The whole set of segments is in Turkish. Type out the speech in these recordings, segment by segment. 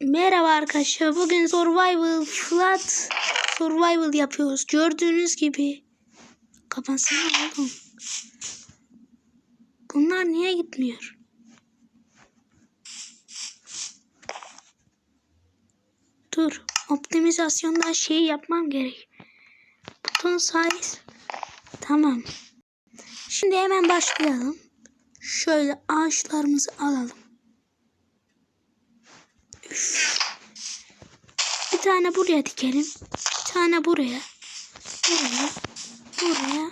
Merhaba arkadaşlar. Bugün survival flat survival yapıyoruz. Gördüğünüz gibi. Kapansana oğlum. Bunlar niye gitmiyor? Dur. Optimizasyonda şey yapmam gerek. Buton size. Tamam. Şimdi hemen başlayalım. Şöyle ağaçlarımızı alalım. Bir tane buraya dikelim. Bir tane buraya. Buraya. Buraya.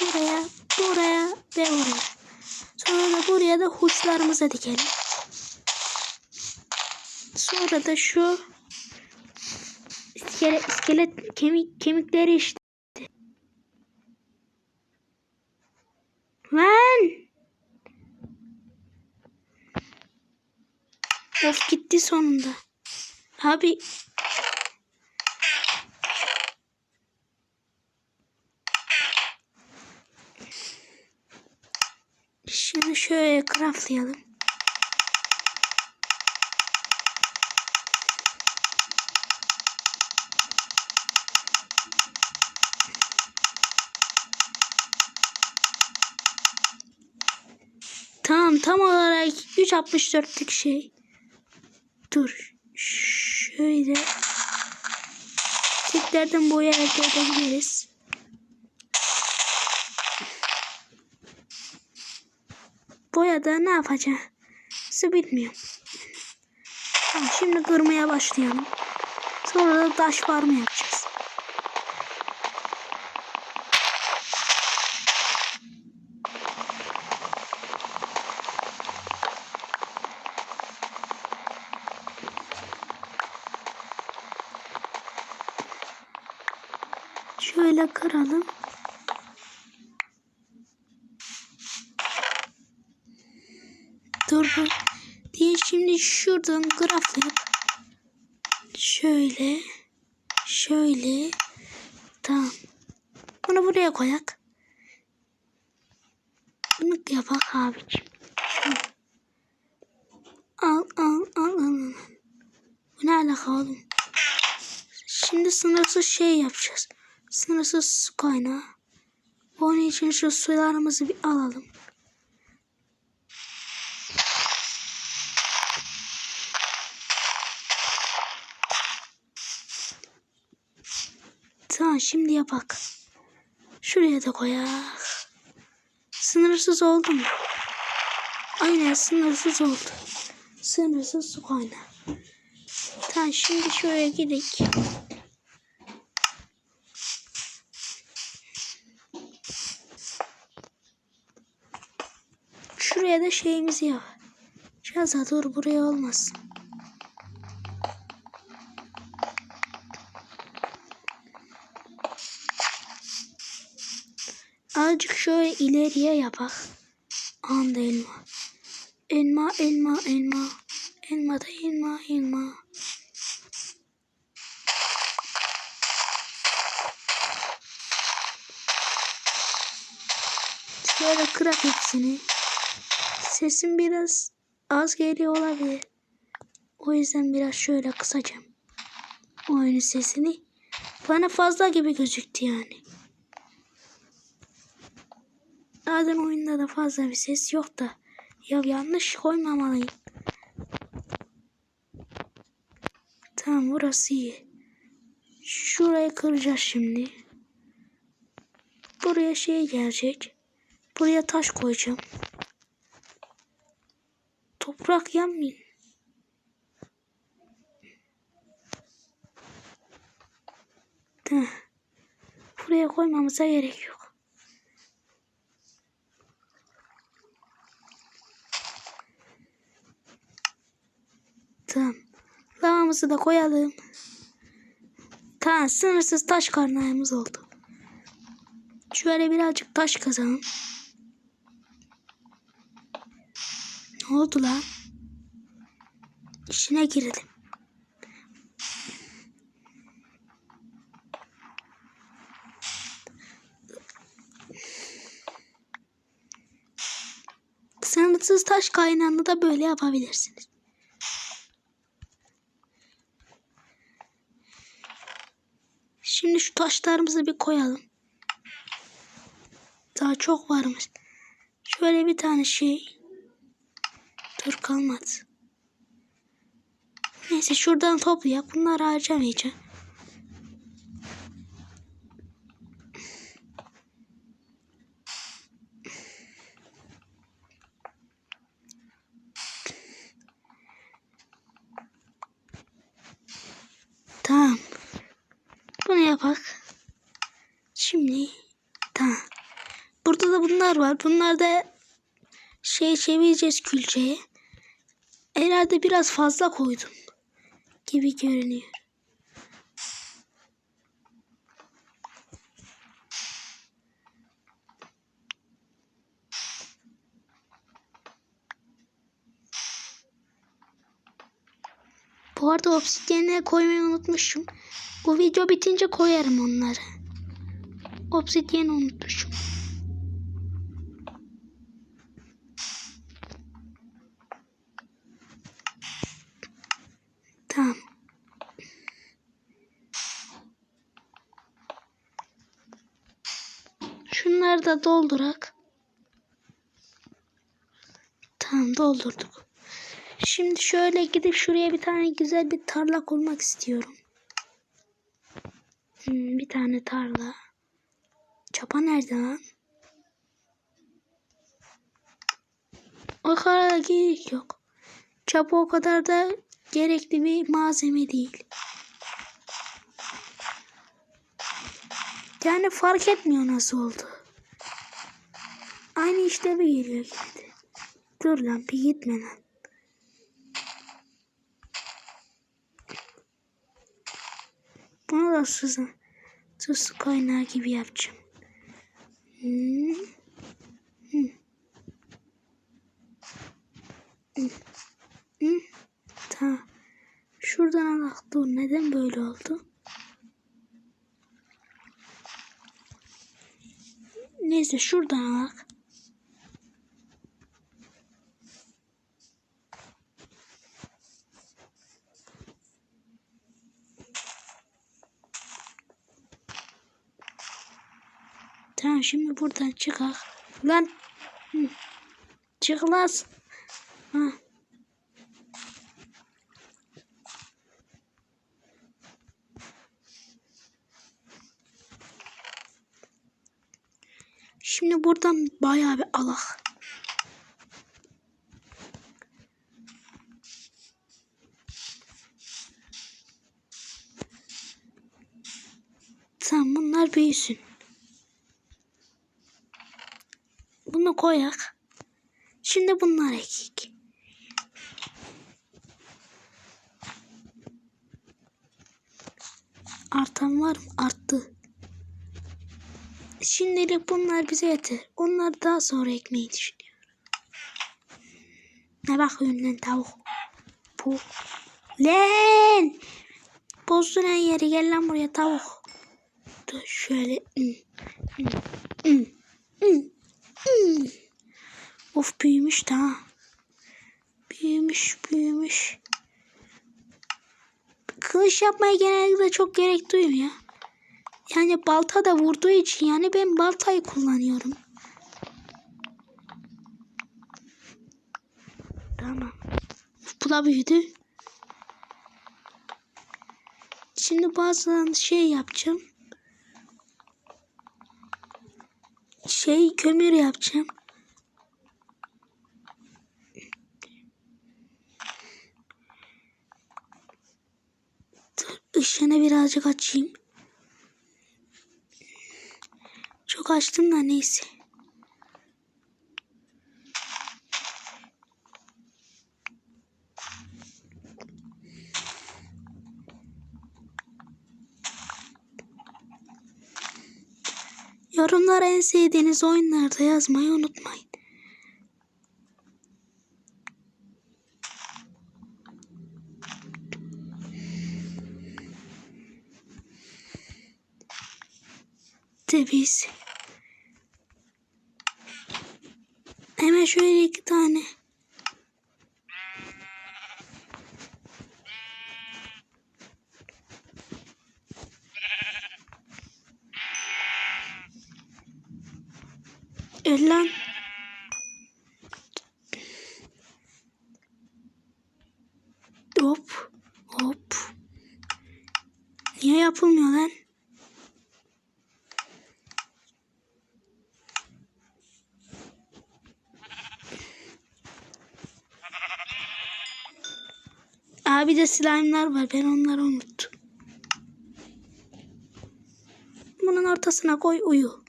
Buraya. Buraya. Ve oraya. Sonra da buraya da huşlarımıza dikelim. Sonra da şu iskelet, iskelet kemik, kemikleri işte. Lan! Of gitti sonunda. Abi. Şimdi şöyle craftlayalım. Tamam tam olarak 3.64'lük şey. Dur. Şöyle. Çiftlerden boya elde edebiliriz. Boyada ne yapacağım? Size bilmiyorum. Tamam, şimdi kırmaya başlayalım. Sonra da taş farmı yapacağız. Şöyle kıralım. Dur. Diye şimdi şuradan graflayıp şöyle şöyle tamam. Bunu buraya koyak. Bunu yapak abicim. Al al al. al. Bu ne alaka oğlum? Şimdi sınırsız şey yapacağız. Sınırsız su kaynağı. Onun için şu sularımızı bir alalım. Tamam şimdi yapak. Şuraya da koyak. Sınırsız oldu mu? Aynen sınırsız oldu. Sınırsız su kaynağı. Tamam şimdi şöyle gidelim. Şuraya da şeyimizi yap. Şaza dur buraya olmasın. Azıcık şöyle ileriye yapak. Anda elma. Elma, elma, elma. Elma da elma, elma. Şöyle kırak hepsini. Sesim biraz az geliyor olabilir. O yüzden biraz şöyle kısacağım. Oyunun sesini. Bana fazla gibi gözüktü yani. Zaten oyunda da fazla bir ses yok da. Ya yanlış koymamalıyım. Tamam burası iyi. Şurayı kıracağız şimdi. Buraya şey gelecek. Buraya taş koyacağım. Toprak yanmayın. Buraya koymamıza gerek yok. Tamam. Lavamızı da koyalım. Tamam sınırsız taş karnayımız oldu. Şöyle birazcık taş kazalım. Ne oldu lan? İşine girdim. Sınırsız taş kaynağını da böyle yapabilirsiniz. Şimdi şu taşlarımızı bir koyalım. Daha çok varmış. Şöyle bir tane şey. Dur kalmadı. Neyse şuradan toplayak. Bunları harcamayacağım. Tamam. Bunu yapak. Şimdi tamam. Burada da bunlar var. Bunlar da şey çevireceğiz külçeye. Herhalde biraz fazla koydum gibi görünüyor. Bu arada obsidyenleri koymayı unutmuşum. Bu video bitince koyarım onları. Obsidyeni unutmuşum. Tamam. Şunları da doldurak. Tamam doldurduk. Şimdi şöyle gidip şuraya bir tane güzel bir tarla kurmak istiyorum. Hmm, bir tane tarla. Çapa nerede lan? O kadar da gerek yok. Çapa o kadar da gerekli bir malzeme değil. Yani fark etmiyor nasıl oldu. Aynı işleve geliyor de. Dur lan bir gitme lan. Bunu da su, su kaynağı gibi yapacağım. Hmm. Hmm. Hmm. Hmm. Tamam. Şuradan alak. Dur neden böyle oldu? Neyse şuradan alak. Tamam şimdi buradan çıkak. Lan. Hı. Şimdi buradan bayağı bir alak. Tamam bunlar büyüsün. Bunu koyak. Şimdi bunlar ekik. Artan var mı? Arttı. Şimdilik bunlar bize yeter. Onları daha sonra ekmeği düşünüyorum. Ne bakıyorsun lan tavuk? Bu. Lan! Bozdun her yeri. Gel lan buraya tavuk. Dur şöyle. Of büyümüş daha. Büyümüş büyümüş. Kılıç yapmaya genellikle çok gerek duymuyor. Yani balta da vurduğu için yani ben baltayı kullanıyorum. Tamam. Bu da büyüdü. Şimdi bazı şey yapacağım. Şey kömür yapacağım. Dur, ışığını birazcık açayım. Çok açtım da neyse. Yorumlara en sevdiğiniz oyunlarda yazmayı unutmayın. De biz hemen şöyle iki tane Gel lan. Hop. Hop. Niye yapılmıyor lan? Abi de slime'lar var. Ben onları unuttum. Bunun ortasına koy uyu.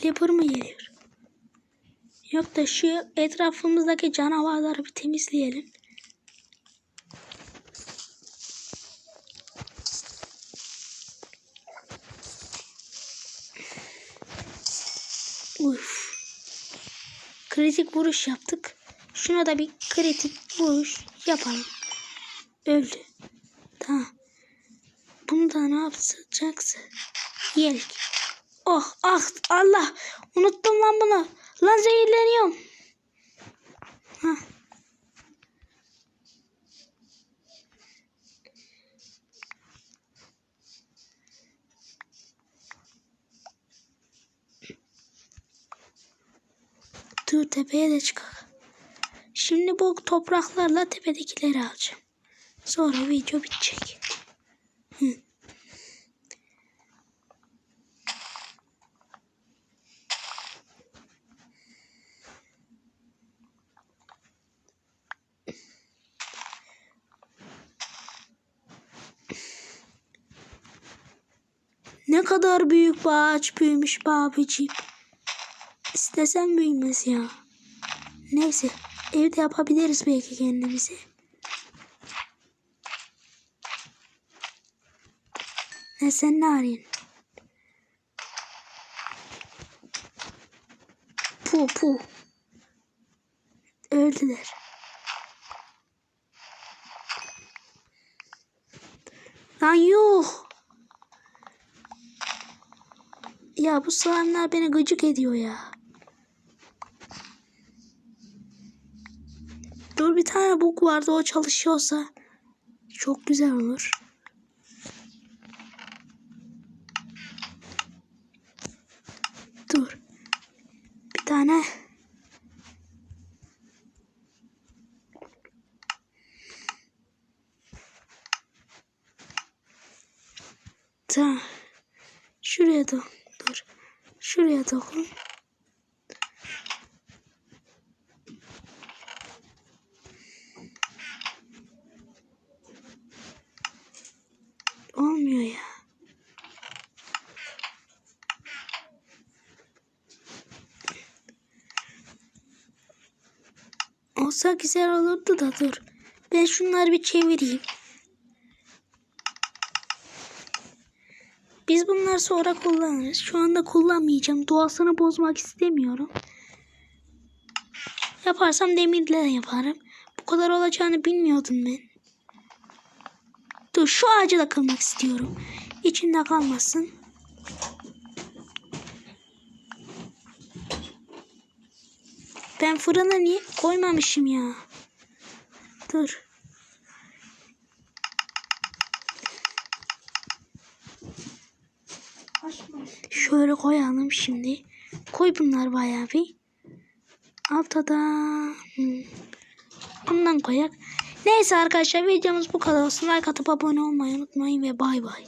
Clipper mı geliyor? Yok da şu etrafımızdaki canavarları bir temizleyelim. Uf. Kritik vuruş yaptık. Şuna da bir kritik vuruş yapalım. Öldü. Tamam. Bunu da ne yapacaksa yiyelim. Oh ah Allah. Unuttum lan bunu. Lan zehirleniyorum. Hah. Dur tepeye de çıkalım. Şimdi bu topraklarla tepedekileri alacağım. Sonra video bitecek. Kadar büyük bir ağaç büyümüş be abicim. İstesem büyümez ya. Neyse evde yapabiliriz belki kendimize. Ne sen ne arıyorsun? Pu pu. Öldüler. Lan yuh. Ya bu slime'lar beni gıcık ediyor ya. Dur bir tane bug vardı o çalışıyorsa çok güzel olur. Dur. Bir tane Tamam. Şuraya da. Şuraya dokun. Olmuyor ya. Olsa güzel olurdu da dur. Ben şunları bir çevireyim. Biz bunları sonra kullanırız. Şu anda kullanmayacağım. Doğasını bozmak istemiyorum. Yaparsam demirle yaparım. Bu kadar olacağını bilmiyordum ben. Dur şu ağacı da kırmak istiyorum. İçinde kalmasın. Ben fırına niye koymamışım ya? Dur. Şöyle koyalım şimdi. Koy bunlar bayağı bir. Altta da hmm. bundan koyak. Neyse arkadaşlar videomuz bu kadar olsun. Like atıp abone olmayı unutmayın ve bay bay.